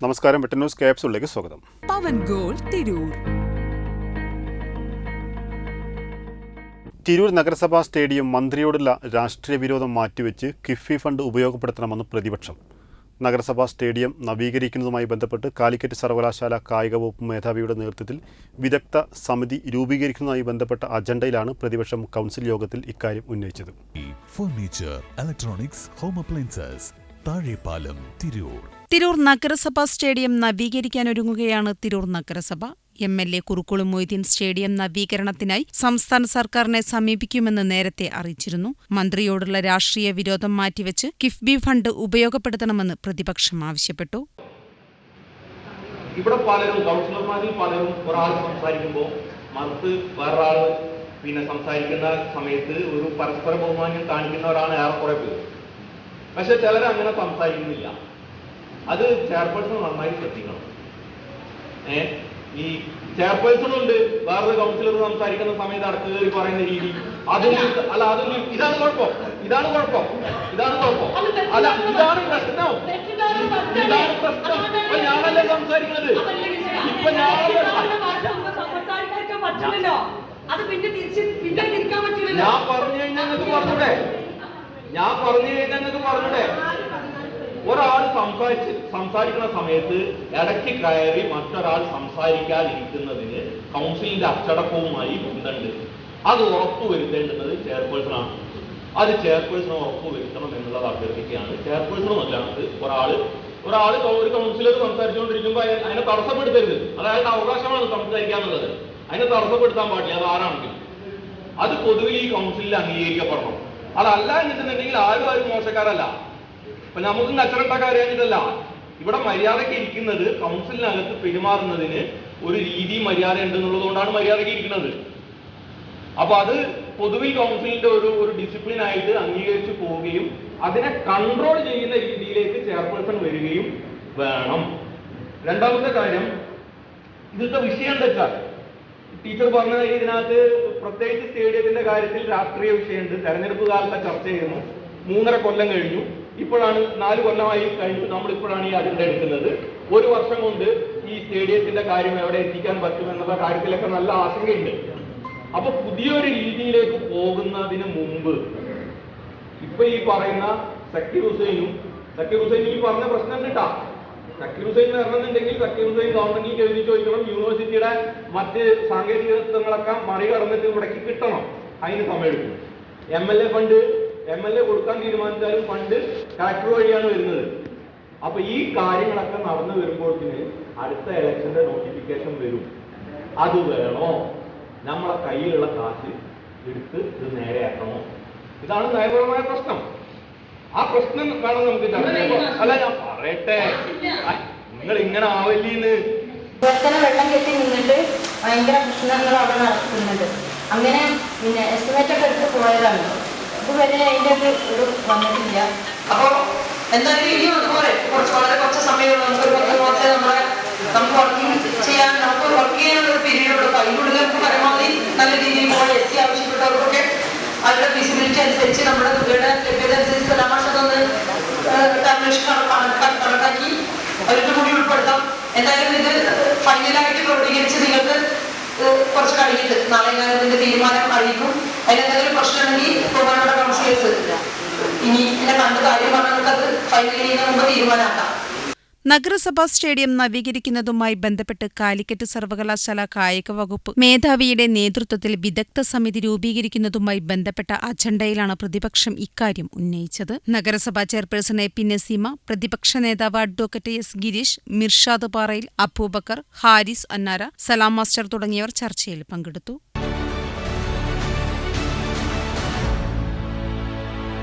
നമസ്കാരം വെട്ടൻ ന്യൂസ് ക്യാപ്സുകളിലേക്ക് സ്വാഗതം. പവൻ ഗോൾ തിരൂർ. തിരൂർ നഗരസഭാ സ്റ്റേഡിയം മന്ത്രിയോടുള്ള രാഷ്ട്രീയ വിരോധം മാറ്റിവെച്ച് കിഫ്ബി ഫണ്ട് ഉപയോഗപ്പെടുത്തണമെന്ന് പ്രതിപക്ഷം. നഗരസഭാ സ്റ്റേഡിയം നവീകരിക്കുന്നതുമായി ബന്ധപ്പെട്ട് കാലിക്കറ്റ് സർവകലാശാല കായിക വകുപ്പ് മേധാവിയുടെ നേതൃത്വത്തിൽ വിദഗ്ധ സമിതി രൂപീകരിക്കുന്നതുമായി ബന്ധപ്പെട്ട അജണ്ടയിലാണ് പ്രതിപക്ഷം കൗൺസിൽ യോഗത്തിൽ ഇക്കാര്യം ഉന്നയിച്ചത്. Furniture electronics home appliances Thazhepalam Tirur. Tirur നഗരസഭാ സ്റ്റേഡിയം നവീകരിക്കാനൊരുങ്ങുകയാണ് തിരൂർ നഗരസഭ. M L A Kurukkulam Moideen stadium നവീകരണത്തിനായി സംസ്ഥാന സർക്കാരിനെ സമീപിക്കുമെന്ന് നേരത്തെ അറിയിച്ചിരുന്നു. മന്ത്രിയോടുള്ള രാഷ്ട്രീയ വിരോധം മാറ്റിവെച്ച് കിഫ്ബി ഫണ്ട് ഉപയോഗപ്പെടുത്തണമെന്ന് പ്രതിപക്ഷം ആവശ്യപ്പെട്ടു. ഇവിടെ പലരും കൗൺസിലർമാരിൽ പലരും ഒരാൾ സംസാരിക്കുമ്പോൾ മറുത്ത് വേറൊരാൾ പിന്നെ സംസാരിക്കുന്ന സമയത്ത് ഒരു പരസ്പര ബഹുമാനം കാണിക്കുന്നവരാണ് ഏറെക്കുറെ പേര് പക്ഷെ ചിലർ അങ്ങനെ സംസാരിക്കുന്നില്ല. അത് ചെയർപേഴ്സൺ നന്നായി ശ്രദ്ധിക്കണം. ഏ? ഈ ചെയർപേഴ്സൺ ഉണ്ട് വേറൊരു കൗൺസിലർ സംസാരിക്കുന്ന സമയത്ത് അടുത്ത് കയറി പറയുന്ന രീതി. അതൊന്നും അല്ല. അതൊന്നും ഇതാണ് കുഴപ്പം. ഇതാണ് കുഴപ്പം. ഇതാണ് കുഴപ്പം. അല്ല ഇതാണ് പ്രശ്നം. ഇതാണ് പ്രശ്നം. ഇപ്പൊ ഞാനല്ലേ സംസാരിക്കുന്നത്? ഇപ്പൊ ഞാനല്ലേ അത് പിന്നെ തിരിച്ച് പിന്നെ തിരിക്കാൻ ഞാൻ പറഞ്ഞു കഴിഞ്ഞാൽ നിങ്ങൾക്ക് പറഞ്ഞൂടെ? ഞാൻ പറഞ്ഞു കഴിഞ്ഞാൽ നിങ്ങൾക്ക് പറഞ്ഞൂടെ? ഒരാൾ സംസാരിച്ച് സംസാരിക്കുന്ന സമയത്ത് ഇടയ്ക്ക് കയറി മറ്റൊരാൾ സംസാരിക്കാതിരിക്കുന്നതിന് കൗൺസിലിന്റെ അച്ചടക്കവുമായി ബന്ധമുണ്ട്. അത് ഉറപ്പുവരുത്തേണ്ടുന്നത് ചെയർപേഴ്സൺ ആണ്. അത് ചെയർപേഴ്സൺ ഉറപ്പുവരുത്തണം എന്നുള്ളത് അഭ്യർത്ഥിക്കുകയാണ്. ചെയർപേഴ്സണും അല്ലാണ്ട് ഒരാൾ ഒരാൾ ഒരു കൗൺസിലർ സംസാരിച്ചുകൊണ്ടിരിക്കുമ്പോൾ അതിനെ തടസ്സപ്പെടുത്തരുത്. അതായത് അവകാശമാണ് സംസാരിക്കാന്നുള്ളത് അതിനെ തടസ്സപ്പെടുത്താൻ പാടില്ല. അത് ആരാണെങ്കിലും. അത് പൊതുവിൽ ഈ കൗൺസിലിൽ അംഗീകരിക്കപ്പെടണം. അതല്ല എന്നിട്ടുണ്ടെങ്കിൽ ആരും ആരും മോശക്കാരല്ല. അപ്പൊ നമുക്ക് കച്ചറണ്ടാക്കാൻ അറിയാഞ്ഞിട്ടല്ല. ഇവിടെ മര്യാദയ്ക്ക് ഇരിക്കുന്നത് കൗൺസിലിനകത്ത് പെരുമാറുന്നതിന് ഒരു രീതി മര്യാദ ഉണ്ടെന്നുള്ളത് കൊണ്ടാണ് മര്യാദയ്ക്ക് ഇരിക്കുന്നത്. അപ്പൊ അത് പൊതുവിൽ കൗൺസിലിന്റെ ഒരു ഒരു ഡിസിപ്ലിൻ ആയിട്ട് അംഗീകരിച്ചു പോവുകയും അതിനെ കൺട്രോൾ ചെയ്യുന്ന രീതിയിലേക്ക് ചെയർപേഴ്സൺ വരികയും വേണം. രണ്ടാമത്തെ കാര്യം ഇതിന്റെ വിഷയം എന്താ വെച്ചാൽ ടീച്ചർ പറഞ്ഞ ഇതിനകത്ത് പ്രത്യേകിച്ച് സ്റ്റേഡിയത്തിന്റെ കാര്യത്തിൽ രാഷ്ട്രീയ വിഷയമുണ്ട്. തെരഞ്ഞെടുപ്പ് കാലത്തെ ചർച്ച ചെയ്യുന്നു. മൂന്നര കൊല്ലം കഴിഞ്ഞു. ഇപ്പോഴാണ് നാല് കൊല്ലമായി കഴിഞ്ഞു നമ്മളിപ്പോഴാണ് ഈ അജണ്ട എടുക്കുന്നത്. ഒരു വർഷം കൊണ്ട് ഈ സ്റ്റേഡിയത്തിന്റെ കാര്യം എവിടെ എത്തിക്കാൻ പറ്റും എന്നുള്ള കാര്യത്തിലൊക്കെ നല്ല ആശങ്കയുണ്ട്. അപ്പൊ പുതിയൊരു രീതിയിലേക്ക് പോകുന്നതിന് മുമ്പ് ഇപ്പൊ ഈ പറയുന്ന സക്കീർ ഹുസൈനും സക്കീർ ഹുസൈനും ഈ പറഞ്ഞ പ്രശ്നം കിട്ടാ സക്കീർ ഹുസൈൻ വരണമെന്നുണ്ടെങ്കിൽ സക്കീർ ഹുസൈൻ ഗവൺമെന്റിൽ എഴുതി ചോദിക്കണം. യൂണിവേഴ്സിറ്റിയുടെ മറ്റ് സാങ്കേതിക തത്വങ്ങളൊക്കെ മറികടന്നിട്ട് മുടക്കി കിട്ടണം. അതിന് സമയമെടുക്കും. M L A fund M L A കൊടുക്കാൻ തീരുമാനിച്ചാലും ഫണ്ട് കളക്ടർ വഴിയാണ് വരുന്നത്. അപ്പൊ ഈ കാര്യങ്ങളൊക്കെ നടന്നു വരുമ്പോഴത്തിന് അടുത്ത ഇലക്ഷന്റെ നോട്ടിഫിക്കേഷൻ വരും. അത് വേണോ? നമ്മളെ കയ്യിലുള്ള കാശ് എടുത്ത് ഇത് നേരെയാക്കണോ ഇതാണ് നയപരമായ പ്രശ്നം. ആ പ്രശ്നം വേണം നമുക്ക്. അല്ല ഞാൻ പറയട്ടെ. നിങ്ങൾ ഇങ്ങനെ ആവല്ലീന്ന്. വെള്ളം കെട്ടി നിന്നിട്ട് ഭയങ്കര പ്രശ്നങ്ങൾ അവിടെ നടക്കുന്നുണ്ട്. അങ്ങനെ പിന്നെ എസ്റ്റിമേറ്റ് ഒക്കെ എടുത്ത് പോയതാണ്. ഇതുവരെ അതിന്റെ ഒരു ഒരു വന്നിട്ടില്ല. അപ്പൊ എന്തായാലും ഇനി അതുപോലെ കുറച്ച് വളരെ കുറച്ച് സമയം നമുക്ക് ഒരു പത്ത് മാസത്തെ നമ്മളെ നമുക്ക് വർക്കിംഗ് ചെയ്യാൻ നമുക്ക് വർക്ക് ചെയ്യാനുള്ള ഒരു പീരീഡ് ഉള്ളൂ അതിനുള്ളിൽ നമുക്ക് പരമാവധി നല്ല രീതിയിൽ പോയി എസ് സി ആവശ്യപ്പെട്ടവർക്കൊക്കെ അവരുടെ ഫിസിബിലിറ്റി അനുസരിച്ച് നമ്മുടെ തുകയുടെ ലഭ്യത അനുസരിച്ച് ടാബ്ലേഷൻ കണക്കാക്കി അവരുടെ കൂടി ഉൾപ്പെടുത്താം. എന്തായാലും ഇത് ഫൈനലായിട്ട് ക്രോഡീകരിച്ച് നിങ്ങൾക്ക് കുറച്ച് കഴിഞ്ഞിട്ട് നാളെ ഞാൻ ഇതിന്റെ തീരുമാനം അറിയിക്കും. അതിലെന്തെങ്കിലും പ്രശ്നമുണ്ടെങ്കിൽ ബഹുമാനപ്പെട്ട കൗൺസിലേഴ്സ് ഇനി എന്നെ കണ്ട് കാര്യം പറഞ്ഞാൽ അത് ഫൈനൽ ചെയ്യുന്ന മുമ്പ് തീരുമാനമാക്കാം. നഗരസഭാ സ്റ്റേഡിയം നവീകരിക്കുന്നതുമായി ബന്ധപ്പെട്ട് കാലിക്കറ്റ് സർവകലാശാല കായിക വകുപ്പ് മേധാവിയുടെ നേതൃത്വത്തിൽ വിദഗ്ധ സമിതി രൂപീകരിക്കുന്നതുമായി ബന്ധപ്പെട്ട അജണ്ടയിലാണ് പ്രതിപക്ഷം ഇക്കാര്യം ഉന്നയിച്ചത്. നഗരസഭാ ചെയർപേഴ്സൺ എ പി നസീമ പ്രതിപക്ഷ നേതാവ് advocate S Girish Mirshad Parayil Abubakar Haris Annara Salam master തുടങ്ങിയവർ ചർച്ചയിൽ പങ്കെടുത്തു.